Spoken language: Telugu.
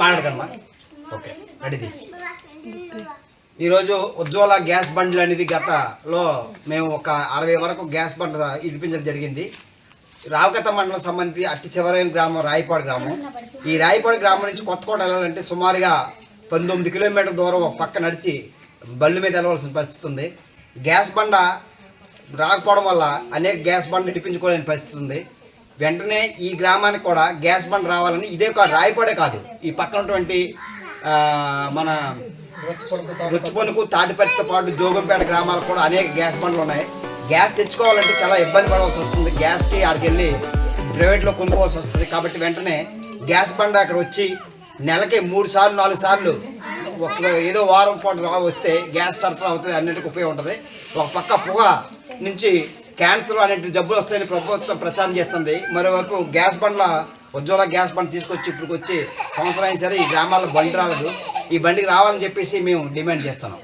మాట్లాడకమ్మా ఓకే రెడీ ఈరోజు ఉజ్వల గ్యాస్ బండ్లు అనేది గతలో మేము ఒక అరవై వరకు గ్యాస్ బండ్ ఇడిపించడం జరిగింది. రావకత మండలం సంబంధించి అట్టి చివరైన గ్రామం రాయపాడు గ్రామం. ఈ రాయపాడు గ్రామం నుంచి కొత్తకోట వెళ్ళాలంటే సుమారుగా పంతొమ్మిది కిలోమీటర్ల దూరం ఒక పక్క నడిచి బళ్ళు మీద వెళ్ళవలసిన పరిస్థితి ఉంది. గ్యాస్ బండ రాకపోవడం వల్ల అనేక గ్యాస్ బండ్లు ఇడిపించుకోలేని పరిస్థితి ఉంది. వెంటనే ఈ గ్రామానికి కూడా గ్యాస్ బండ్ రావాలని ఇదే కాదు రాయపాడే కాదు. ఈ పక్కన ఉన్నటువంటి మన రుచిపొనుకు తాటిపత్రితో పాటు జోగంపేట గ్రామాలకు కూడా అనేక గ్యాస్ బండ్లు ఉన్నాయి. గ్యాస్ తెచ్చుకోవాలంటే చాలా ఇబ్బంది పడవలసి వస్తుంది. గ్యాస్కి ఆడికి వెళ్ళి ప్రైవేట్లో కొనుక్కోవాల్సి వస్తుంది. కాబట్టి వెంటనే గ్యాస్ బండ్ అక్కడ వచ్చి నెలకి మూడు సార్లు నాలుగు సార్లు ఒక ఏదో వారం పాటు వస్తే గ్యాస్ సరఫరా అవుతుంది. అన్నిటికీ ఉపయోగం ఉంటుంది. ఒక పక్క పొగ నుంచి క్యాన్సర్ అనేటువంటి జబ్బులు వస్తాయని ప్రభుత్వం ప్రచారం చేస్తుంది. మరోవైపు గ్యాస్ బండ్ల ఉజ్వల గ్యాస్ బండ్ తీసుకొచ్చి ఇప్పుడు వచ్చి సంవత్సరం అయిన సరే ఈ గ్రామాల్లో బండి రాలేదు. ఈ బండికి రావాలని చెప్పేసి మేము డిమాండ్ చేస్తున్నాం.